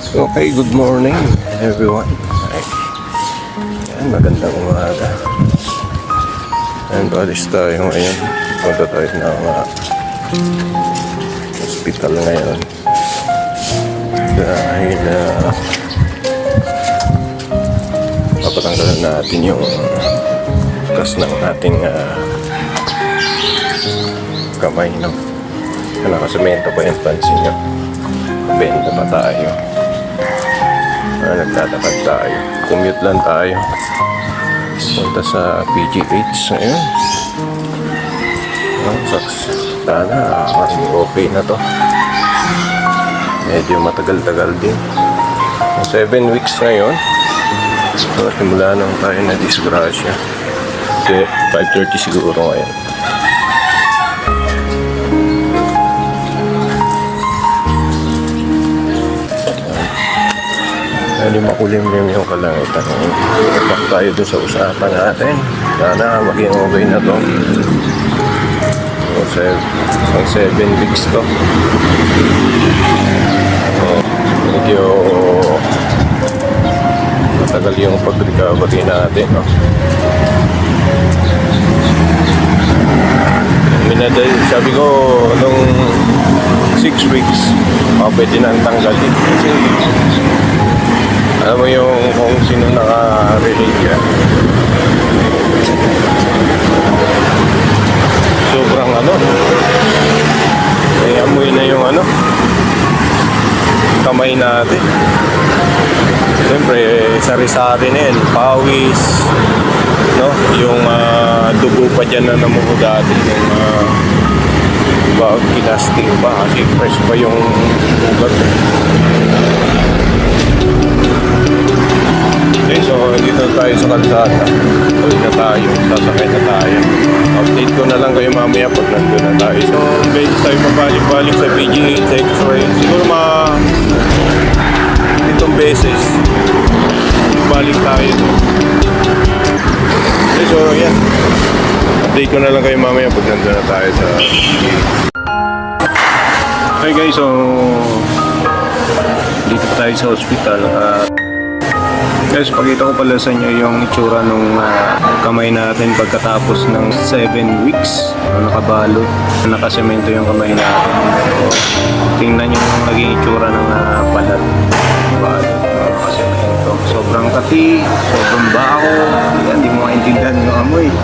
Okay, good morning everyone. Ay, yan, magandang umaga. Ayan, balis tayo ngayon. Punta tayo ng uh, hospital ngayon. Dahil uh, papatanggalan natin yung kas ng ating uh, kamay, no? Nakasemento pa yung pansin nyo. Benta pa tayo. Ah, nagtatakad tayo. Commute lang tayo. Punta sa PGH ngayon. Oh, saks. Sana maging okay na to. Medyo matagal-tagal din. 7 weeks ngayon. So, simula nang tayo na disgrasya. Kasi 5.30 siguro ngayon. Hindi makulimlim yung kalangitan. Back tayo doon sa usapan natin. Sana maging okay na to. So, seven, ang 7 weeks to. So, medyo matagal yung pag-recovery natin. No? Minaday, sabi ko, nung 6 weeks, oh, pwede na ang tanggalin. Kasi alam mo yung kung sino naka-relate yan. Sobrang ano. May amoy na yung ano. Kamay natin. Siyempre, sari-sari na yan. Pawis. No? Yung ah, dugo pa dyan na namuho dati. Yung uh, diba, kinasting pa. Kasi fresh pa yung ugat. Tayo sa kalsada. Tuloy na tayo, sasakay na tayo. Update ko na lang kayo mamaya pag nandun na tayo. So, beses tayo mabalik-balik sa PGH X-ray. Siguro mga itong beses, balik tayo. Okay, so yan. Update ko na lang kayo mamaya pag nandun na tayo sa PGH. Okay guys, so dito pa tayo sa hospital at Guys, pakita ko pala sa inyo yung itsura nung ah, kamay natin pagkatapos ng 7 weeks na nakabalot, na nakasemento yung kamay natin. So, tingnan nyo yung naging itsura ng uh, palat. Balot, na nakasemento. Sobrang kati, sobrang baho. Yan, di mo maintindihan yung amoy.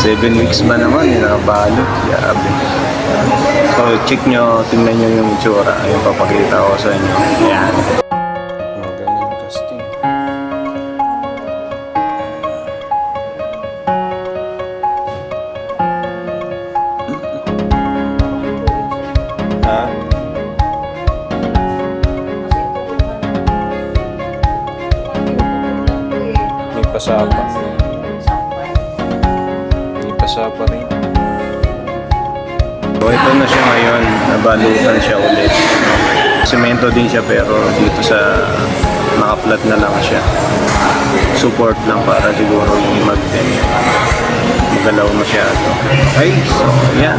7 weeks ba naman, yung nakabalot. Grabe. So, check nyo, tingnan nyo yung itsura. Yung papakita ko sa inyo. Yan. Pasapa. May pasapa rin. So, ito na siya ngayon. Nabalutan siya ulit. Semento din siya pero dito sa naka-flat na lang siya. Support lang para siguro yung mag magalaw masyado. Okay, so yan.